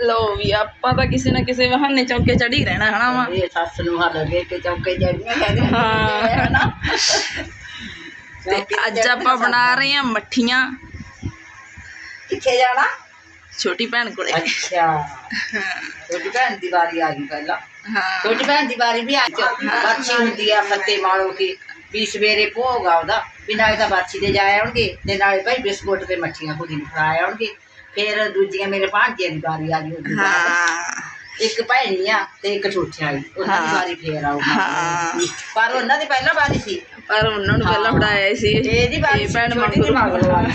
ਲੋ ਵੀ ਆਪਾਂ ਤਾਂ ਕਿਸੇ ਨਾ ਕਿਸੇ ਬਹਾਨੇ ਚੌਕੇ ਚੜੀ ਰਹਿਣਾ ਹਨਾ ਵਾ ਇਹ ਸੱਸ ਨੂੰ ਹੱਲ ਦੇ ਕੇ ਚੌਕੇ ਕਹਿੰਦੇ ਹਾਂ। ਹਨਾ? ਤੇ ਅੱਜ ਆਪਾਂ ਬਣਾ ਰਹੇ ਹਾਂ ਮੱਠੀਆਂ। ਕਿੱਥੇ ਜਾਣਾ? ਛੋਟੀ ਭੈਣ ਕੋਲੇ। ਅੱਛਾ। ਛੋਟੀ ਭੈਣ ਦੀ ਵਾਰੀ ਆ ਗਈ ਪਹਿਲਾਂ। ਹਾਂ। ਛੋਟੀ ਭੈਣ ਦੀ ਵਾਰੀ ਵੀ ਅੱਜ ਬੱਚੀ ਹੁੰਦੀ ਆ ਫੱਤੇ ਮਾਲੋ ਕੀ ਵੀ ਸਵੇਰੇ ਭੋਗ ਆ ਉਹਦਾ। ਵੀ ਨਾਲੇ ਤਾਂ ਬਾਛੀ ਦੇ ਜਾ ਆਉਣਗੇ ਤੇ ਨਾਲੇ ਭਾਈ ਬਿਸਕੁਟ ਤੇ ਮੱਠੀਆਂ ਕੁੜੀ ਨੂੰ ਖਾ ਆਉਣਗੇ। ਫਿਰ ਦੂਜੀਆਂ ਮੇਰੇ ਭਾਂਜੇ ਦੀ ਵਾਰੀ ਆ ਗਈ ਉਹਦੀ ਹਾਂ। ਇੱਕ ਭੈਣੀ ਆ ਤੇ ਇੱਕ ਛੋਟੀ ਆਈ। ਉਹਨਾਂ ਦੀ ਹਾਂ। ਵਾਰੀ ਫੇਰ ਆਊਗੀ। ਹਾਂ। ਪਰ ਉਹਨਾਂ ਦੀ ਪਹਿਲਾਂ ਵਾਰੀ ਸੀ। ਪਰ ਉਹਨਾਂ ਨੂੰ ਪਹਿਲਾਂ ਫੜਾਇਆ ਸੀ। ਇਹਦੀ ਵਾਰੀ ਇਹ ਭੈਣ ਛੋਟੀ ਦੀ ਮੰਗੋ ਵਾਰੀ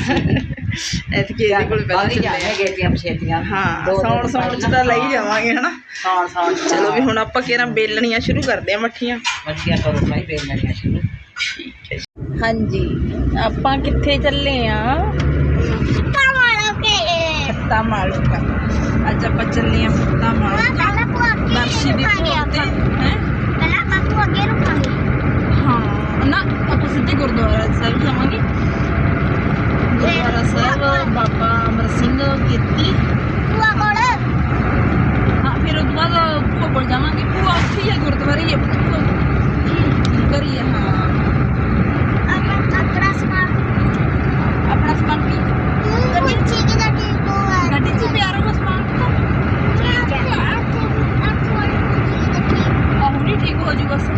ਐਤਕੀ ਇਹਦੇ ਕੋਲ ਪਹਿਲਾਂ ਬਾਕੀ ਚੱਲੇ ਜਾਣੇ ਗੇਟੀਆਂ ਪਛੇਤੀਆਂ। ਹਾਂ ਸੌਣ ਸੌਣ ਚ ਤਾਂ ਲਈ ਜਾਵਾਂਗੇ ਹਨਾ? ਸੌਣ ਸੌਣ ਚ। ਚਲੋ ਵੀ ਹੁਣ ਆਪਾਂ ਕਿਹੜਾ ਬੇਲਣੀਆਂ ਸ਼ੁਰੂ ਕਰਦੇ ਆ ਮੱਠੀਆਂ ਮੱਠੀਆਂ ਕਰੋ ਭਾਈ ਬੇਲਣੀਆਂ ਸ਼ੁਰੂ। ਠੀਕ ਹੈ ਹਾਂਜੀ ਆਪਾਂ ਕਿੱਥੇ ਚੱਲੇ ਆ? ਫੱਤਾ ਮਾਲੂ ਕਾ ਅੱਜ ਆਪਾਂ ਚੱਲੇ ਆ ਫੱਤਾ ਮਾਲੂ ਕਾ ਦਰਸ਼ੀ ਦੀ ਭੋਗ ਤੇ ਹੈ? ਹਾਂ ਨਾ ਆਪਾਂ ਸਿੱਧੇ ਗੁਰਦੁਆਰਾ ਸਾਹਿਬ ਜਾਵਾਂਗੇ। ਗੁਰਦੁਆਰਾ ਸਾਹਿਬ ਬਾਬਾ ਅਮਰ ਸਿੰਘ ਕੀਰਤੀ। ਹਾਂ ਫਿਰ ਉਹ ਤੋਂ ਬਾਅਦ ਭੂਆ ਕੋਲ ਜਾਵਾਂਗੇ। ਭੂਆ ਉੱਥੇ ਹੀ ਗੁਰਦੁਆਰੇ ਹੀ ਭੂਆ। ਕਰੀ ਹੈ ਹਾਂ ਆਪਣਾ ਸਮਾਨ। ਕੀ ਗੱਡੀ 'ਚ ਪਿਆ ਰਹੂਗਾ ਸਮਾਨ ਆਹ ਹੁਣੀ ਠੀਕ ਹੋ ਜੂ ਬਸ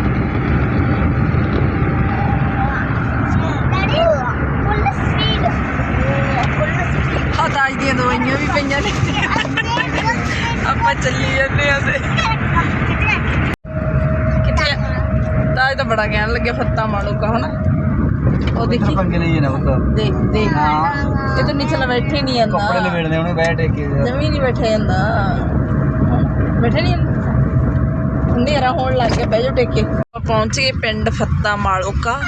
ਆ ਤਾਜ ਦੀਆਂ ਦਵਾਈਆਂ ਵੀ ਪਈਆਂ ਨੇ ਆਪਾਂ ਚੱਲੀ ਜਾਂਦੇ ਆ ਤੇ ਕਿੱਥੇ ਤਾਜ ਤਾਂ ਬੜਾ ਕਹਿਣ ਲੱਗਿਆ ਫੱਤਾ ਕਾ ਹਨਾ? ਉਹ ਦੇਖੀ? ਪੰਗੇ ਲਈ ਨਾ ਪੁੱਤ ਦੇਖ ਦੇਖ। ਇਹ ਤਾਂ ਨੀਚੇ ਬੈਠੇ ਨਹੀਂ ਕੱਪੜੇ ਜਾਂਦਾ ਲਵੇੜਦੇ ਉਹਨੇ ਬੈਠ ਕੇ ਜਮੀ ਨਹੀਂ ਬੈਠਿਆ ਜਾਂਦਾ। ਬੈਠੇ ਨਹੀਂ ਹਨੇਰਾ ਹੋਣ ਲੱਗ ਗਿਆ ਬਹਿ ਟੇਕੇ। ਆਪਾਂ ਪਹੁੰਚ ਗਏ ਪਿੰਡ ਫੱਤਾ ਮਾਲੋਕਾ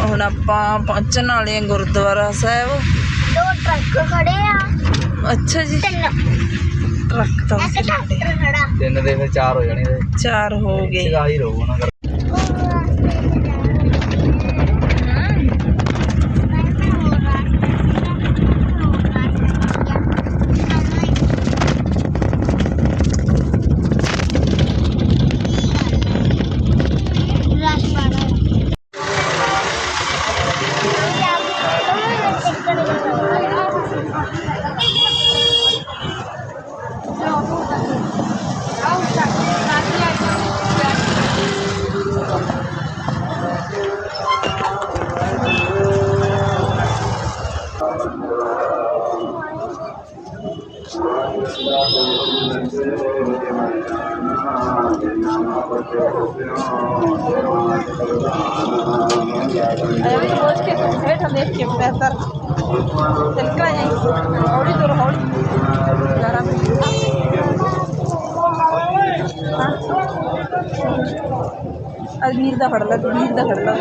ਹੁਣ ਆਪਾਂ ਪਹੁੰਚਣ ਵਾਲੇ ਗੁਰਦੁਆਰਾ ਸਾਹਿਬ। ਦੋ ਟਰੱਕ ਖੜੇ ਆ। ਅੱਛਾ ਜੀ। ਤਿੰਨ। ਟਰੱਕ ਤਾਂ ਤਿੰਨ ਦੇ ਫਿਰ ਚਾਰ ਹੋ ਜਾਣੇ ਇਹਦੇ ਚਾਰ ਹੋ ਗਏ। ਇਹਦਾ ਹੀ ਰਹੂ ਉਹਨਾਂ ਕਰ ਅਜਮੀਰ ਦਾ ਫੜ ਲੈ ਵੀਰ ਦਾ ਫੜ ਲੈ।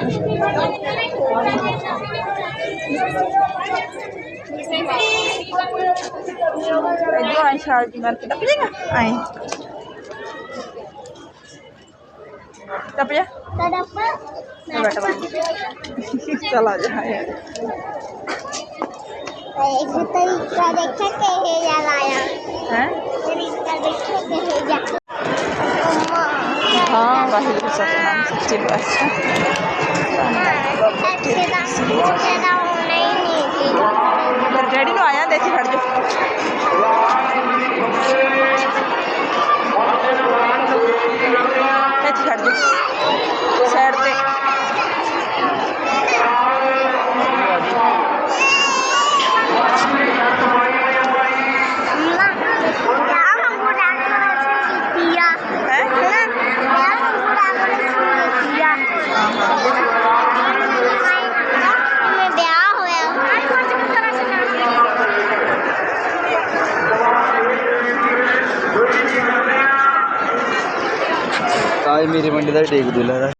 ਇਧਰ ਆਈ ਛਾਲ ਜੀ ਮਾਰ ਕੇ ਟੱਪ ਜਾਏਗਾ? ਆਏ। ਟੱਪ ਜਾ। ਬੈਠ ਚਲ ਆ ਜਾ ਯਾਰ ਇੱਕ ਤਰੀਕਾ ਦੇਖਿਆ ਕਿਹੇ ਜਾ ਲਾਇਆ। ਹੈ? ਤਰੀਕਾ ਦੇਖਿਆ ਕਿਹੇ ਜਾ ਹਾਂ ਵਾਹਿਗੁਰੂ ਸਤਨਾਮ ਸੱਚੇ ਪਾਤਸ਼ਾਹ ਅੱਛੇ ਦਾ ਅੱਛੇ ਕਾਜ ਮੇਰੀ ਮੰਡੀ ਦਾ।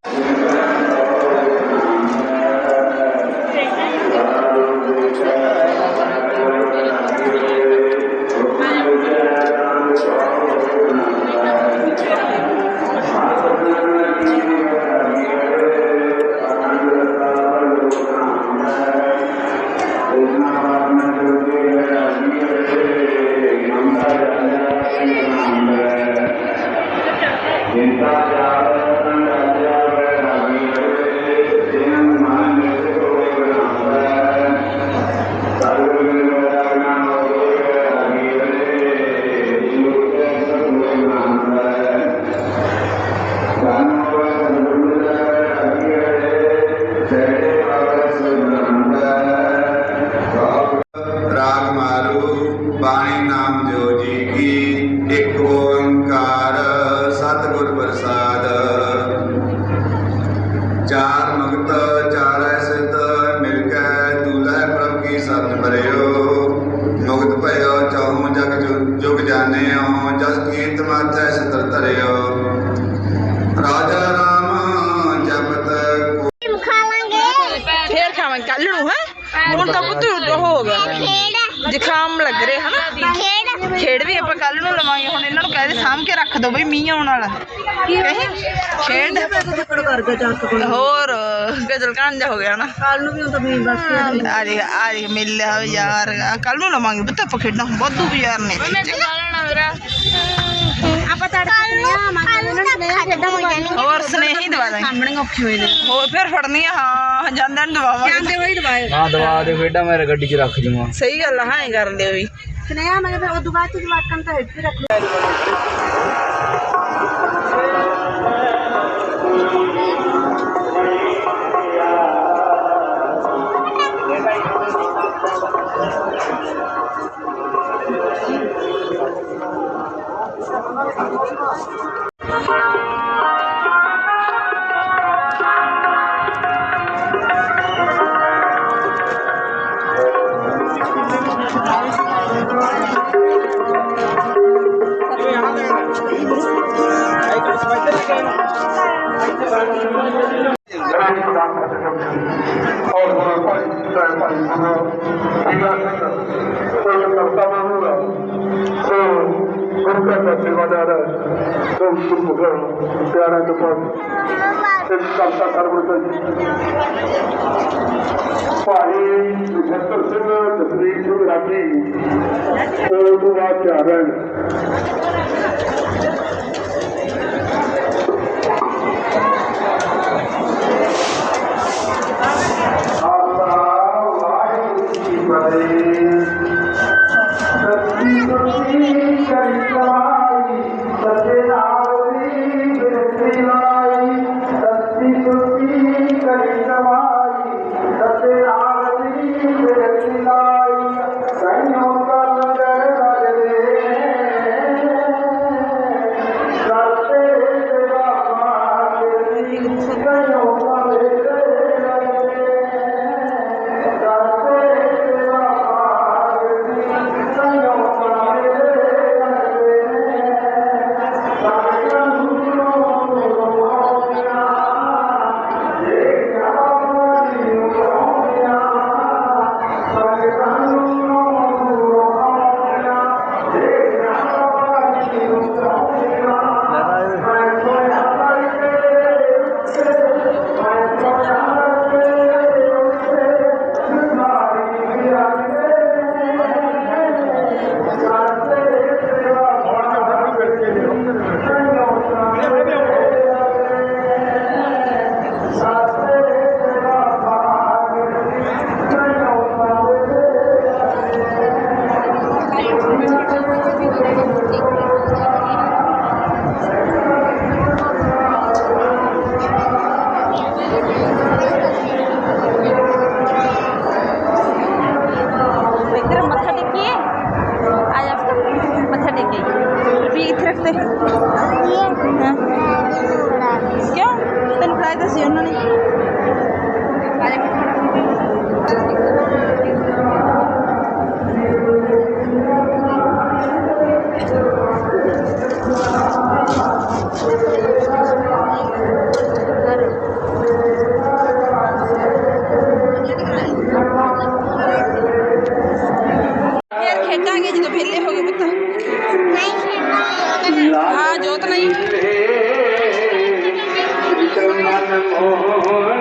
ਕੀ ਸਰਨ ਭਰਿਓ ਮੁਕਤ ਭਇਓ ਚਉ ਜਗ ਜੁ- ਜੁਗ ਜਾਣਿਓ, ਜਸ ਕੀਰਤ ਮਾਥੈ ਸਤਰ ਧਰਿਓ ਰਾਜਾ ਰਾਮ ਜਪਤ ਕੋ ਖਾ ਲਾਂਗੇ ਫੇਰ ਖਾਵਾਂਗੇ ਕੱਲ ਨੂੰ ਹੈ ਹੁਣ ਤਾਂ ਪੁੱਤ ਉਹ ਹੋ ਗਿਆ ਖੇਡ ਜ਼ੁਕਾਮ ਲੱਗ ਰਿਹਾ ਹਨਾ ਖੇਡ ਖੇਡ ਵੀ ਆਪਾਂ ਕੱਲ ਨੂੰ ਲਵਾਂਗੇ ਨੂੰ ਕਹਦੇ ਸਾਂਭ ਕੇ ਰੱਖ ਦੋ ਬਈ ਮੀਂਹ ਆਉਣ ਵਾਲਾ। ਕਹੀ ਖੇਡ ਹੋਰ ਗਜਲ ਕਾਂਜਾ ਹੋ ਗਿਆ ਨਾ। ਕੱਲ ਨੂੰ ਵੀ ਉਹ ਤਾਂ ਮੀਂਹ ਬਸ ਆ ਜੀ ਆ ਜੀ ਮਿਲਿਆ ਹੋਇਆ ਯਾਰ। ਕੱਲ ਨੂੰ ਲਵਾਂਗੇ ਪੁੱਤ ਆਪਾਂ ਖੇਡਾਂ ਵਾਧੂ ਵੀ ਯਾਰ ਨੇ। ਆਪਾਂ ਖੇਡਾਂ ਹੋਰ ਸਨੇਹੀ ਦਵਾ ਦਾਂਗੇ। ਸਾਹਮਣੇ ਔਖੀ ਹੋਈ ਨੇ ਹੋਰ ਫਿਰ ਫੜਨੀ ਆ ਹਾਂ ਜਾਂਦਿਆਂ ਨੂੰ ਦਵਾਵਾਂਗੇ। ਜਾਂਦੇ ਹੋਈ ਦਵਾਏ ਹਾਂ ਦਵਾ ਦੇ ਖੇਡਾਂ ਮੈਂ ਗੱਡੀ 'ਚ ਰੱਖ ਜੂਗਾ ਸਹੀ ਗੱਲ ਆ ਹਾਂ ਇਹ ਕਰ ਲਿਓ ਵੀ। ਸੁਨੇਹਾ ਮੈਂ ਫਿਰ ਉਦੋਂ ਬਾਅਦ ਚ ਜਵਾਕਾਂ ਤਾਂ ਇੱਥੇ ਰੱਖ ਔਰ ਕਰਮ ਤੋਂ ਭਾਈ ਜਸਤਰ ਸਿੰਘ ਜਸਵੀਰ ਸਿੰਘ ਰਾਜੀ ਉਹ ਤੋਂ ਬਾਅਦ ਚਾਰਨ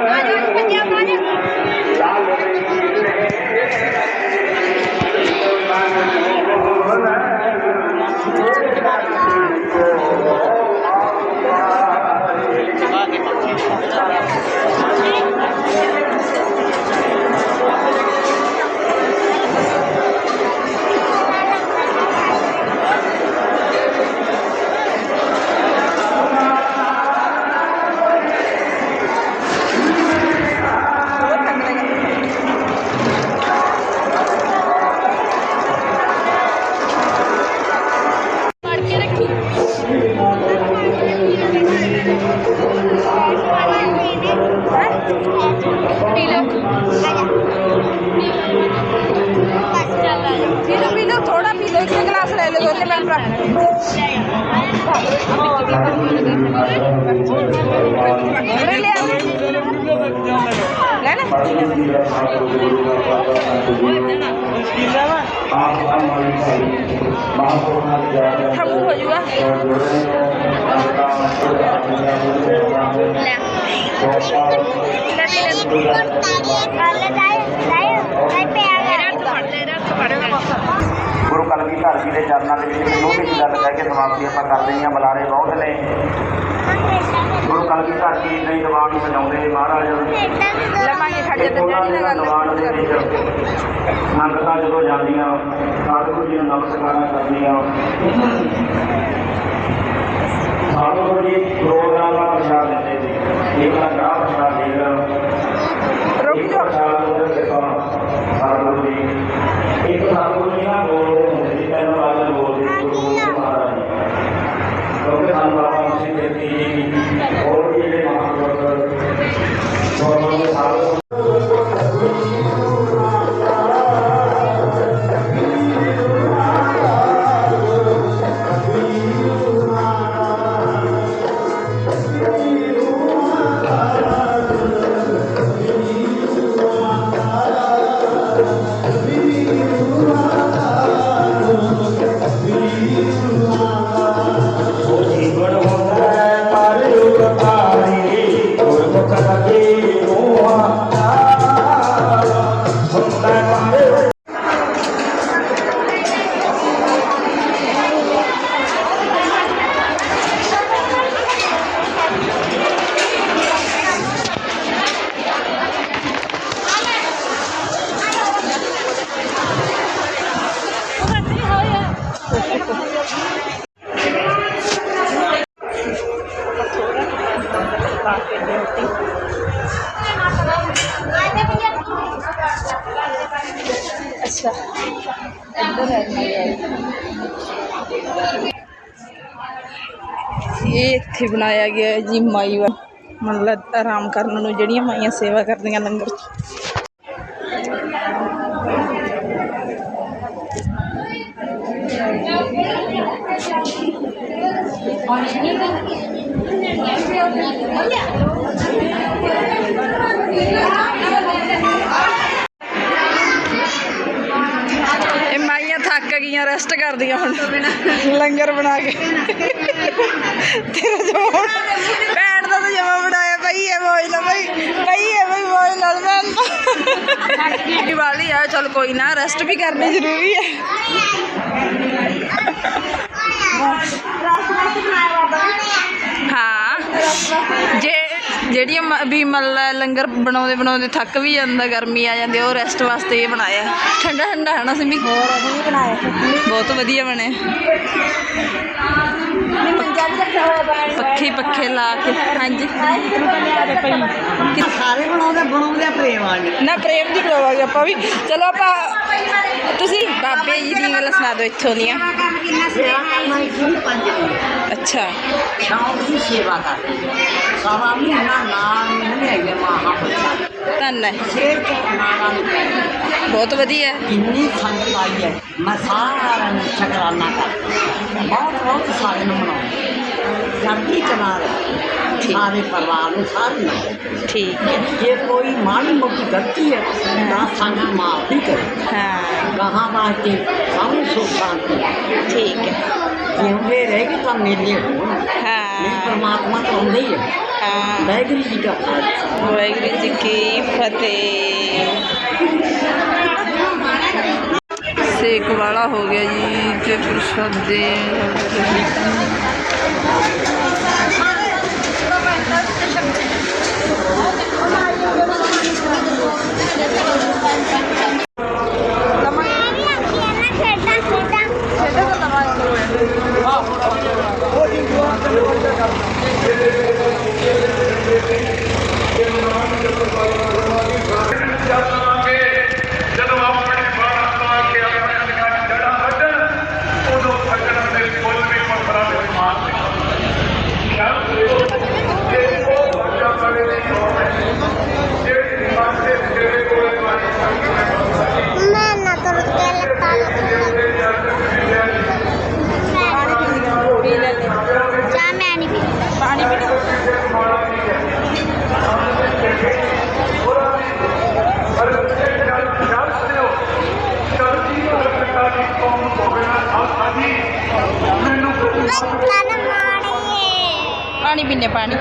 ਹਾਂ ਜੋਤ ਨਹੀਂ ਬਰਫ ਰੱਖ ਉਰੇ ਲੈ ਆ। ਲੈ ਲੈ ਠੰਮੂ ਹੋ ਜਾਊਗਾ ਲੈ ਲੈ ਦੇ ਲੈ ਗੁਰੂ ਕਲਗੀ ਧਰ ਜੀ ਦੇ ਚਰਨਾਂ ਦੇ ਵਿੱਚ ਛੋਟੀ ਜਿਹੀ ਗੱਲ ਕਹਿ ਕੇ ਸਮਾਪਤੀ ਆਪਾਂ ਕਰਦੇ ਹਾਂ ਬੁਲਾਰੇ ਬਹੁਤ ਨੇ। ਗੁਰੂ ਕਲਗੀ ਧਰ ਜੀ ਨਹੀਂ ਦੀਵਾਨ ਨੂੰ ਵਜਾਉਂਦੇ ਮਹਾਰਾਜ ਲਵਾਂਗੇ ਸਾਡੇ ਤੇ ਜਿਹੜੀ ਦੇ ਦੇ ਗੱਲ ਸੰਗਤਾਂ ਜਦੋਂ ਜਾਂਦੀਆਂ ਸਤਿਗੁਰੂ ਜੀ ਨੂੰ ਨਮਸਕਾਰਾਂ ਕਰਦੀਆਂ ਸਤਿਗੁਰੂ ਜੀ ਪ੍ਰੋਗਰਾਮ ਦਾ ਪ੍ਰਸ਼ਾਦ ਦਿੰਦੇ ਸੀ ਇੱਕ ਨਾ ਗਾਹ ਪ੍ਰਸ਼ਾਦ ਦੇ ਇਹ ਇੱਥੇ ਬਣਾਇਆ ਗਿਆ ਹੈ ਜੀ ਮਾਈ ਵਾ ਮਤਲਬ ਆਰਾਮ ਕਰਨ ਨੂੰ ਜਿਹੜੀਆਂ ਮਾਈਆਂ ਸੇਵਾ ਕਰਦੀਆਂ ਲੰਗਰ 'ਚ। ਇਹ ਮਾਈਆਂ ਥੱਕ ਗਈਆਂ ਰੈਸਟ ਕਰਦੀਆਂ ਹੁਣ। ਲੰਗਰ ਬਣਾ ਕੇ। ਤੇਰਾ ਜਮਾ ਭੈਣ ਦਾ ਤਾਂ ਜਮਾ ਬਣਾਇਆ ਪਈ ਹੈ ਮੋਜ ਨਾਲ ਬਈ। ਪਈ ਹੈ ਬਈ ਮੋਜ ਨਾਲ ਮੈਂ ਦੀਵਾਲੀ ਆ ਚਲ ਕੋਈ ਨਾ ਰੈਸਟ ਵੀ ਕਰਨੀ ਜ਼ਰੂਰੀ ਹੈ ਹਾਂ। ਜੇ ਜਿਹੜੀਆਂ ਮ- ਵੀ ਮਤਲਬ ਲੰਗਰ ਬਣਾਉਂਦੇ ਬਣਾਉਂਦੇ ਥੱਕ ਵੀ ਜਾਂਦਾ ਗਰਮੀ ਆ ਜਾਂਦੀ ਉਹ ਰੈਸਟ ਵਾਸਤੇ ਇਹ ਬਣਾਇਆ। ਠੰਡਾ ਠੰਡਾ ਹੈ ਨਾ ਸਿਮੀ? ਹੋਰ ਅਸੀਂ ਬਣਾਇਆ। ਬਹੁਤ ਵਧੀਆ ਬਣੇ ਪੱਖੇ ਪੱਖੇ ਲਾ ਕੇ ਹਾਂਜੀ। ਸਾਰੇ ਬਣਾਉਂਦੇ ਬਣਾਉਂਦੇ ਪ੍ਰੇਮ ਵਾਲੇ ਨਾ ਪ੍ਰੇਮ ਦੀ ਬਣਾਵਾਂਗੇ ਆਪਾਂ ਵੀ। ਚਲੋ ਆਪਾਂ ਤੁਸੀਂ ਬਾਬੇ ਜੀ ਦੀਆਂ ਗੱਲਾਂ ਸੁਣਾ ਦਿਓ ਇੱਥੋਂ ਦੀਆਂ। ਅੱਛਾ। ਸ਼ਾਮ ਦੀ ਸੇਵਾ ਕਰ ਸਾਰਾ ਮਹੀਨਾ ਨਾਮ ਨਹੀਂ ਹੈਗੇ ਮਹਾਪੁਰਖ ਧੰਨ ਹੈ। ਸ਼ੇਰ ਕੇ ਨਾਮ ਨੂੰ ਬਹੁਤ ਵਧੀਆ ਹੈ। ਇੰਨੀ ਸੰਗਤ ਆਈ ਹੈ। ਮੈਂ ਸਾਰਿਆਂ ਨੂੰ ਸ਼ੁਕਰਾਨਾ ਕਰ ਬਹੁਤ ਬਹੁਤ ਸਾਰੇ ਨੂੰ ਮਨਾਉਂਦਾ। ਜਲਦੀ ਚਲਾ ਰਿਹਾ ਸਾਰੇ ਪਰਿਵਾਰ ਨੂੰ ਸਾਰੇ ਨੂੰ। ਠੀਕ। ਹੈ ਜੇ ਕੋਈ ਮਾੜੀ ਮੋਟੀ ਗਲਤੀ ਹੈ ਤਾਂ ਸੰਗਤ ਮਾਫ ਵੀ ਕਰੇ। ਹਾਂ। ਕਹਾਂ ਵਾਸਤੇ ਸਭ ਨੂੰ ਸੁਖ ਸ਼ਾਂਤੀ। ਠੀਕ ਹੈ। ਜਿਉਂਦੇ ਰਹੇਗੇ ਤਾਂ ਮੇਲੇ ਹੋਣ। ਨਹੀਂ ਪਰਮਾਤਮਾ ਤਾਂ ਆਉਂਦਾ ਹੀ ਹੈ। ਹਾਂ। ਵਾਹਿਗੁਰੂ ਜੀ ਦਾ ਖਾਲਸਾ। ਵਾਹਿਗੁਰੂ ਜੀ ਕੀ ਫਤਿਹ। ਸੇਕ ਵਾਲਾ ਹੋ ਗਿਆ ਜੀ ਤੇ ਪ੍ਰਸ਼ਾਦੇ ਮੈਂ ਵੀ ਆਖੀ ਹੈ ਨਾ ਖੇਡਾਂ ਖੇਡਾਂ ਜਦੋਂ ਆਪਣੀ ਬਾਤ ਆ ਕੇ ਆਪਣੇ ਦੀਆਂ ਜੜਾਂ ਵੱਢਣ ਉਦੋਂ ਫੱਟਣ ਦੇ ਫੁੱਲ ਵੀ ਪੱਥਰਾਂ ਦੇ ਮਾਰ ਦੇ ਇਹ ਉਹ ਬੱਚਾ ਸਾਡੇ ਦੀ ਹੋਵੇ ਜਿਹੜੀ ਮਾਸੇ ਜਿਹੜੇ ਕੋਲ ਮੈਂ ਨਾ ਤੁਰ ਕੇ ਲੱਤਾਂ ਨੂੰ ਤਨ ਮਾੜੀਏ ਪਾਣੀ ਪੀਨੇ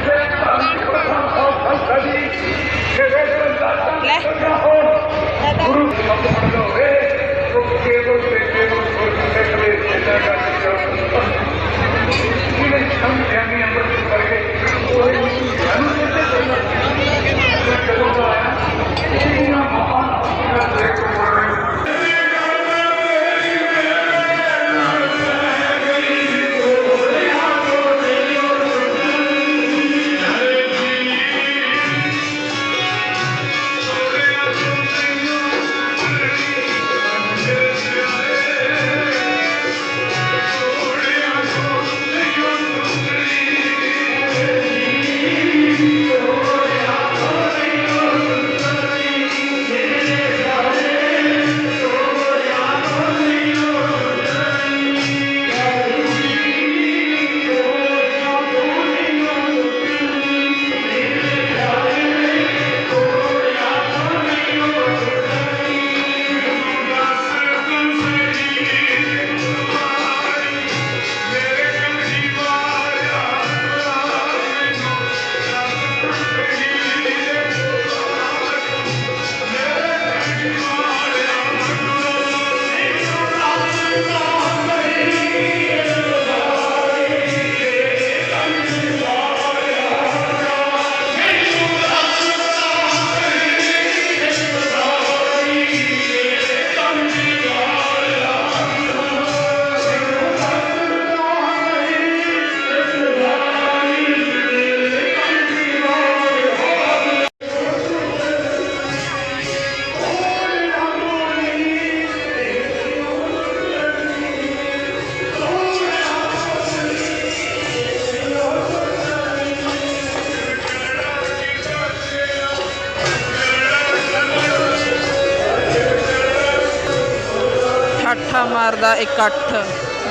ਠਾਠਾ ਮਾਰਦਾ ਇਕੱਠ।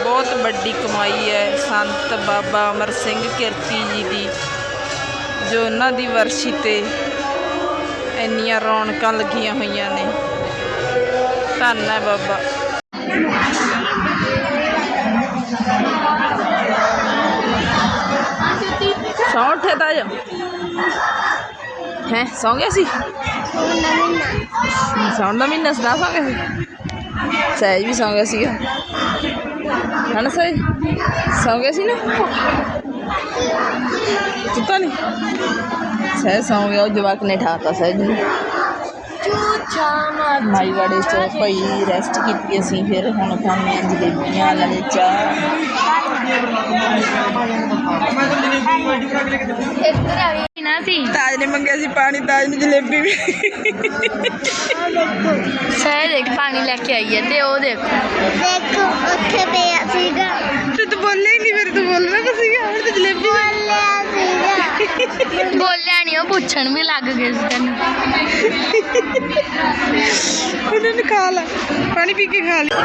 ਬਹੁਤ ਵੱਡੀ ਕਮਾਈ ਹੈ ਸੰਤ ਬਾਬਾ ਅਮਰ ਸਿੰਘ ਕਿਰਤੀ ਜੀ ਦੀ ਜੋ ਉਹਨਾਂ ਦੀ ਵਰਸ਼ੀ ਤੇ ਇੰਨੀਆਂ ਰੌਣਕਾਂ ਲੱਗੀਆਂ ਹੋਈਆਂ ਨੇ। ਧੰਨ ਹੈ ਬਾਬਾ। ਸੌਂ ਉੱਠੇ ਤਾਂ ਜਾ। ਹੈ ਸੌਂ ਗਿਆ ਸੀ? ਸੌਣ ਦਾ ਮਹੀਨਾ। ਸਦਾ ਸੌਂ ਗਿਆ ਸੀ? ਸਹਿਜ ਵੀ ਸੌਂ ਗਿਆ ਸੀਗਾ ਹਨਾ ਸਹਿਜ ਸੌਂ ਗਿਆ ਸੀ ਨਾ ਸੁੱਤਾ ਨਹੀਂ ਸਹਿਜ ਸੌਂ ਗਿਆ ਉਹ ਜਵਾਕ ਨੇ ਠਾਤਾ ਸਹਿਜ ਨੂੰ ਮਾਈ ਵਾੜੇ ਚ ਪਈ ਰੈਸਟ ਕੀਤੀ ਅਸੀਂ ਫਿਰ ਹੁਣ ਖਾਣੀਆਂ ਜਲੇਬੀਆਂ ਨਾਲੇ ਚਾਹ ਨਾ ਸੀ। ਤਾਜ ਨੇ ਮੰਗਿਆ ਸੀ ਪਾਣੀ ਤਾਜ ਨੇ ਜਲੇਬੀ ਵੀ। ਸਹਿ ਦੇਖ ਪਾਣੀ ਲੈ ਕੇ ਆਈ ਹੈ ਤੇ ਉਹ ਦੇਖ। ਦੇਖੋ ਉੱਥੇ ਪਿਆ ਸੀਗਾ। ਤੂੰ ਤਾਂ ਬੋਲਿਆ ਹੀ ਨਹੀਂ ਫਿਰ ਤੂੰ ਬੋਲਣਾ ਤਾਂ ਸੀਗਾ ਹੁਣ ਤਾਂ ਜਲੇਬੀ ਬੋਲਿਆ ਸੀਗਾ। ਬੋਲਿਆ ਨਹੀਂ ਉਹ ਪੁੱਛਣ ਵੀ ਲੱਗ ਗਏ ਸੀ ਤੈਨੂੰ। ਉਹਨਾਂ ਨੇ ਖਾ ਲਾ। ਪਾਣੀ ਪੀ ਕੇ ਖਾ ਲਿਆ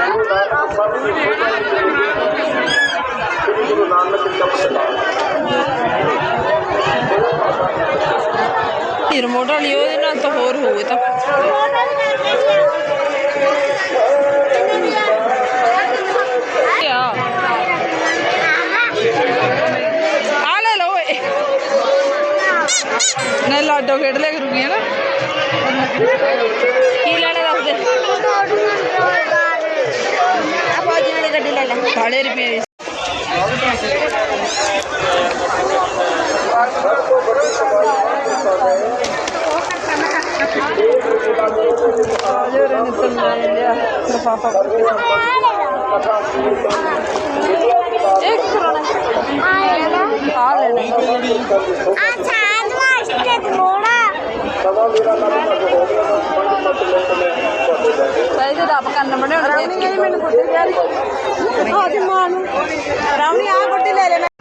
ਇਹ ਰਿਮੋਟ ਵਾਲੀ ਉਹਦੇ ਨਾਲ ਤਾਂ ਹੋਰ ਹੋਵੇ ਤਾਂ। ਨਹੀਂ ਲਾਡੋ ਖੇਡ ਲਿਆ ਕਰੂਗੀ ਨਾ ਕੀ ਲੈਣਾ ਦੱਸ ਦੇ। ਆਪਾਂ ਜੀ ਵਾਲੀ ਗੱਡੀ ਲੈ ਲੈ। ਸਾਢੇ ਰੁਪਏ ਆਜੋ ਨਿਕਲ ਲੈ ਲਫਾਫਾ ਭਰ ਕੇ ਇੱਕ ਕਰੋਨਾ ਆ ਲੈਣਾ ਅੱਛਾ ਅੱਜ ਵਾਸਤੇ ਥੋੜਾ ਸਹੀ ਤੇ ਰੱਬ ਕੰਨ ਬਣੇ ਮੈਨੂੰ ਗੁੱਡੀ ਯਾਰ ਆ ਤੇ ਮਾਂ ਨੂੰ ਰਾਮਣੀ ਆ ਗੁੱਡੀ ਲੈ ਲੈਣਾ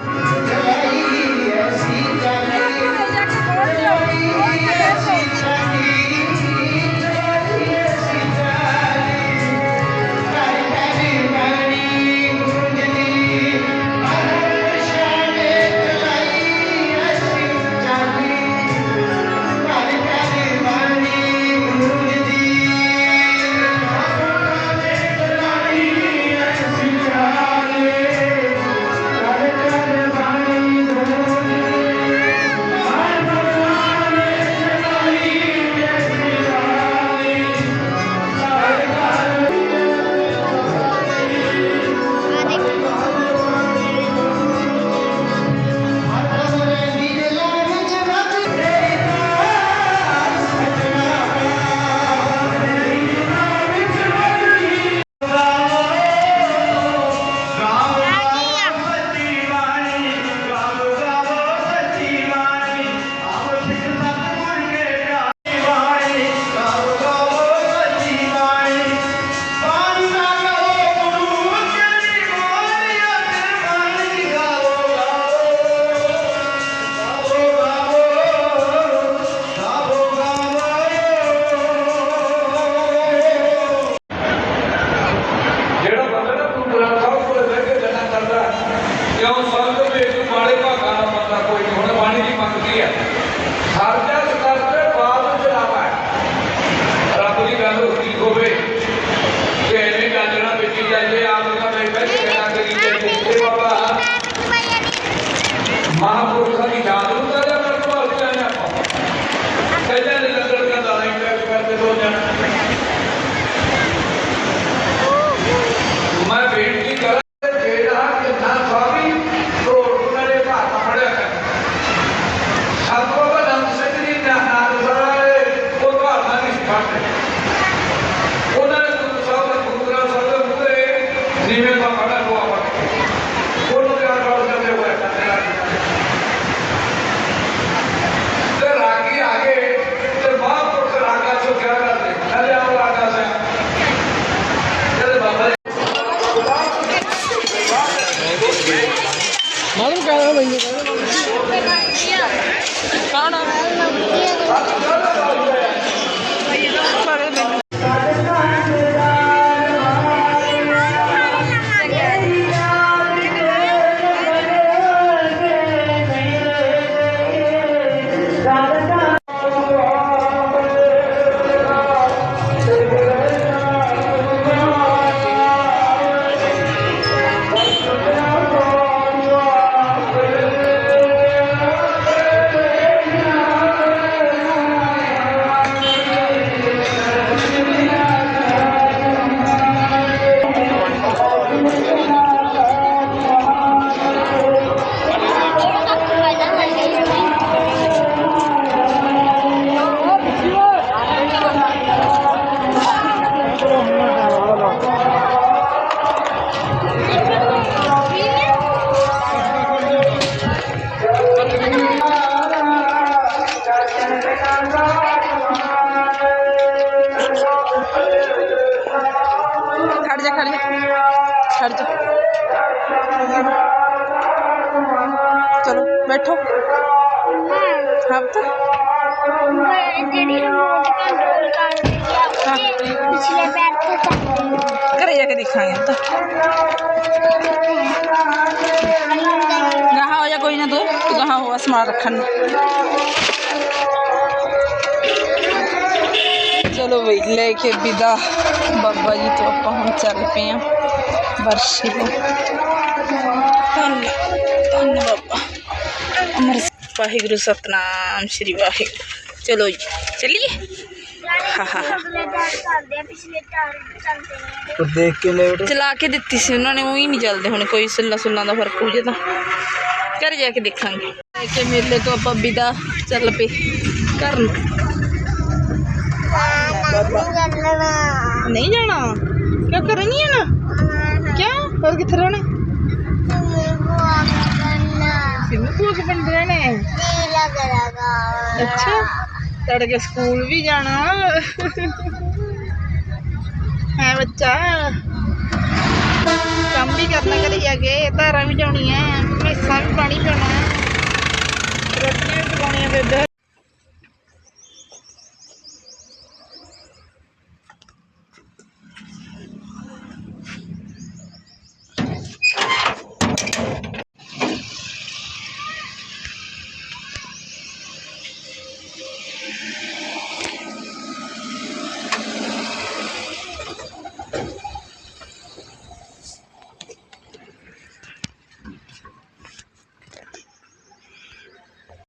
ਘਰੇ ਜਾ ਕੇ ਦੇਖਾਂਗੇ ਤਾਂ। ਗਾਹਾਂ ਹੋ ਜਾ, ਕੋਈ ਨਾ ਤੂੰ। ਤੂੰ ਗਾਹਾਂ ਹੋ ਸਮਾਨ ਰੱਖਣ ਨੂੰ। ਚਲੋ ਬਈ, ਲੈ ਕੇ ਵਿਦਾ। ਬਾਬਾ ਜੀ ਤੋਂ ਆਪਾਂ ਹੁਣ ਚੱਲ ਪਏ ਆ ਬਰਸ਼ੀ ਤੋਂ। ਧੰਨ ਧੰਨ ਬਾਬਾ। ਅਮਰ ਵਾਹਿਗੁਰੂ, ਸਤਨਾਮ, ਸ਼੍ਰੀ ਵਾਹਿਗੁਰੂ ਚਲੋ ਜੀ ਚੱਲੀਏ ਹਾ ਹਾ ਹਾ ਕਰਦੇ ਆ ਪਿਛਲੇ ਟਾਇਰ ਚੱਲਦੇ ਨੇ ਉਹ ਦੇਖ ਕੇ ਲੈ ਬੇਟੇ ਚਲਾ ਕੇ ਦਿੱਤੀ ਸੀ ਉਹਨਾਂ ਨੇ ਉਹੀ ਨਹੀਂ ਚੱਲਦੇ ਹੁਣ ਕੋਈ ਸੁੱਲਾ ਸੁੱਲਾਂ ਦਾ ਫ਼ਰਕ ਹੋ ਜੇ ਤਾਂ। ਘਰ ਜਾ ਕੇ ਦੇਖਾਂਗੇ। ਲੈ ਕੇ ਮੇਲੇ ਤੋਂ ਆਪਾਂ ਵਿਦਾ ਚੱਲ ਪਏ ਘਰ ਨੂੰ ਨਹੀਂ ਜਾਣਾ? ਕਿਉਂ ਘਰੇ ਨਹੀਂ ਆਣਾ ਕਿਉਂ? ਹੋਰ ਕਿੱਥੇ ਰਹਿਣਾ? ਕਿੰਨੇ ਭੂਖ ਪਿੰਡ ਰਹਿਣੇ ਅੱਛਾ ਤੜਕੇ ਸਕੂਲ ਵੀ ਜਾਣਾ। ਹੈ ਬੱਚਾ। ਕੰਮ ਵੀ ਕਰਨਾ ਘਰੇ ਜਾ ਕੇ ਧਾਰਾਂ ਵੀ ਜਾਣੀਆਂ ਮੈਸਾਂ ਵੀ ਪਾਣੀ ਪਿਆਉਣਾ। ਰੋਟੀ ਵੀ ਪਕਾਉਣੀਆਂ ਬੇਬੇ